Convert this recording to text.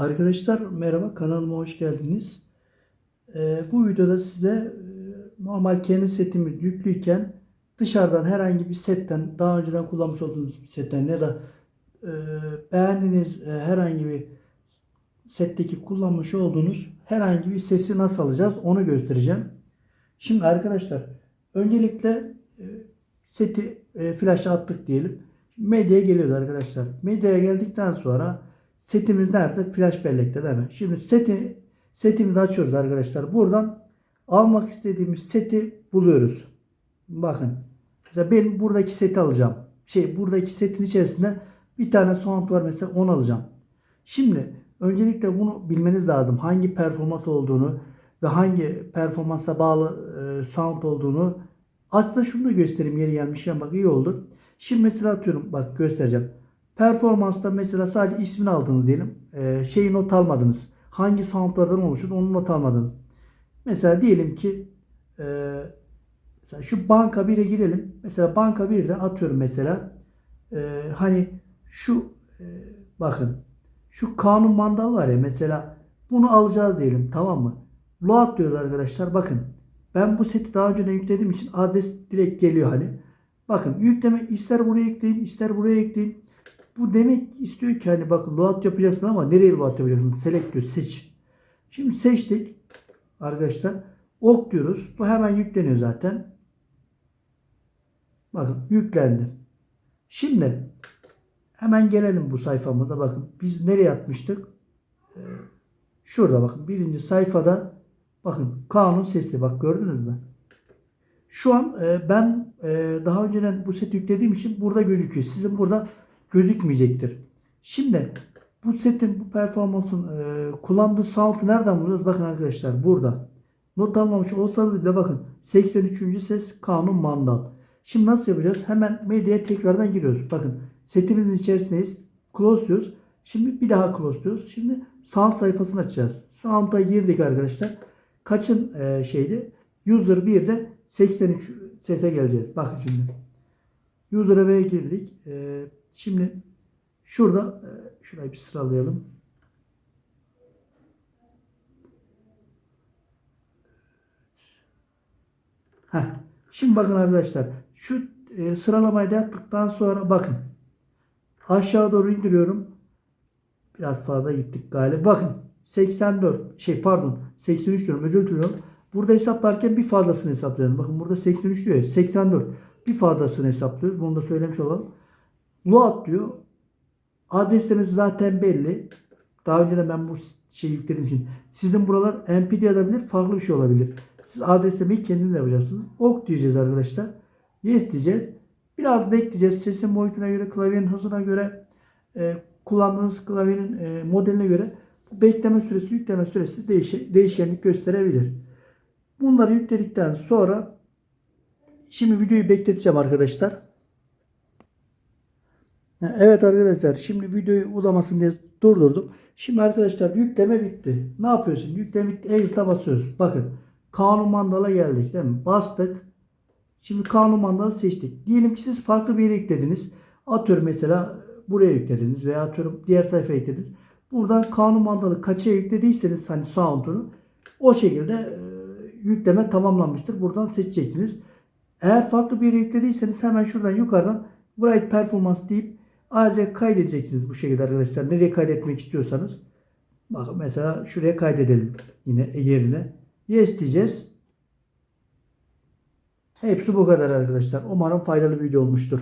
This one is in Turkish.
Arkadaşlar merhaba kanalıma hoş geldiniz. Ee, bu videoda size e, normal kendi setimi yüklüyken dışarıdan herhangi bir setten daha önceden kullanmış olduğunuz bir setten ya da e, beğendiğiniz e, herhangi bir setteki kullanmış olduğunuz herhangi bir sesi nasıl alacağız onu göstereceğim. Şimdi arkadaşlar öncelikle e, seti e, flash'a attık diyelim. Medyaya geliyoruz arkadaşlar. Medyaya geldikten sonra setimiz nerede? Flash bellekte değil mi? Şimdi seti setimizi açıyoruz arkadaşlar. Buradan almak istediğimiz seti buluyoruz. Bakın. Mesela ben buradaki seti alacağım. Şey buradaki setin içerisinde bir tane sound var mesela onu alacağım. Şimdi öncelikle bunu bilmeniz lazım. Hangi performans olduğunu ve hangi performansa bağlı e, sound olduğunu aslında şunu da göstereyim yeri gelmişken bak iyi oldu. Şimdi mesela atıyorum bak göstereceğim. Performansta mesela sadece ismini aldınız diyelim. E, şeyi not almadınız. Hangi soundlardan oluşur onu not almadınız. Mesela diyelim ki e, mesela şu banka 1'e girelim. Mesela banka 1'de atıyorum mesela e, hani şu e, bakın şu kanun mandal var ya mesela bunu alacağız diyelim tamam mı? Load diyoruz arkadaşlar bakın. Ben bu seti daha önce yüklediğim için adres direkt geliyor hani. Bakın yükleme ister buraya ekleyin ister buraya ekleyin. Bu demek istiyor ki hani bakın load yapacaksın ama nereye load yapacaksın? Select diyor seç. Şimdi seçtik arkadaşlar. Ok diyoruz. Bu hemen yükleniyor zaten. Bakın yüklendi. Şimdi hemen gelelim bu sayfamıza. Bakın biz nereye atmıştık? Ee, şurada bakın birinci sayfada bakın kanun sesi bak gördünüz mü? Şu an e, ben e, daha önceden bu seti yüklediğim için burada gözüküyor. Sizin burada gözükmeyecektir. Şimdi bu setin bu performansın e, kullandığı sound'u nereden buluyoruz? Bakın arkadaşlar burada. Not almamış olsanız bile bakın 83. ses kanun mandal. Şimdi nasıl yapacağız? Hemen medyaya tekrardan giriyoruz. Bakın setimizin içerisindeyiz. Close diyoruz. Şimdi bir daha close diyoruz. Şimdi sound sayfasını açacağız. Sound'a girdik arkadaşlar. Kaçın e, şeydi? User 1'de 83 sese geleceğiz. Bakın şimdi. User'a girdik. E, şimdi şurada e, şurayı bir sıralayalım. Heh. Şimdi bakın arkadaşlar. Şu e, sıralamayı da yaptıktan sonra bakın. Aşağı doğru indiriyorum. Biraz fazla gittik galiba. Bakın 84 şey pardon 83 diyorum özür diliyorum. Burada hesaplarken bir fazlasını hesaplıyorum. Bakın burada 83 diyor ya 84. Bir fazlasını hesaplıyoruz. Bunu da söylemiş olalım. Load diyor. Adresleriniz zaten belli. Daha önce de ben bu şeyi yükledim için. Sizin buralar MPD olabilir, farklı bir şey olabilir. Siz adreslemeyi kendiniz yapacaksınız. Ok diyeceğiz arkadaşlar. Yes diyeceğiz. Biraz bekleyeceğiz. Sesin boyutuna göre, klavyenin hızına göre, e, kullandığınız klavyenin e, modeline göre bu bekleme süresi, yükleme süresi değiş değişkenlik gösterebilir. Bunları yükledikten sonra şimdi videoyu bekleteceğim arkadaşlar. Evet arkadaşlar şimdi videoyu uzamasın diye durdurdum. Şimdi arkadaşlar yükleme bitti. Ne yapıyorsun? Yükleme bitti. Exit'e basıyoruz. Bakın kanun mandala geldik değil mi? Bastık. Şimdi kanun mandalı seçtik. Diyelim ki siz farklı bir yere yüklediniz. Atıyorum mesela buraya yüklediniz veya atıyorum diğer sayfaya yüklediniz. Buradan kanun mandalı kaçıya yüklediyseniz hani sound'unu o şekilde e, yükleme tamamlanmıştır. Buradan seçeceksiniz. Eğer farklı bir yere yüklediyseniz hemen şuradan yukarıdan Write Performance deyip ayrıca kaydedeceksiniz bu şekilde arkadaşlar. Nereye kaydetmek istiyorsanız. Bak mesela şuraya kaydedelim yine yerine. Yes diyeceğiz. Hepsi bu kadar arkadaşlar. Umarım faydalı bir video olmuştur.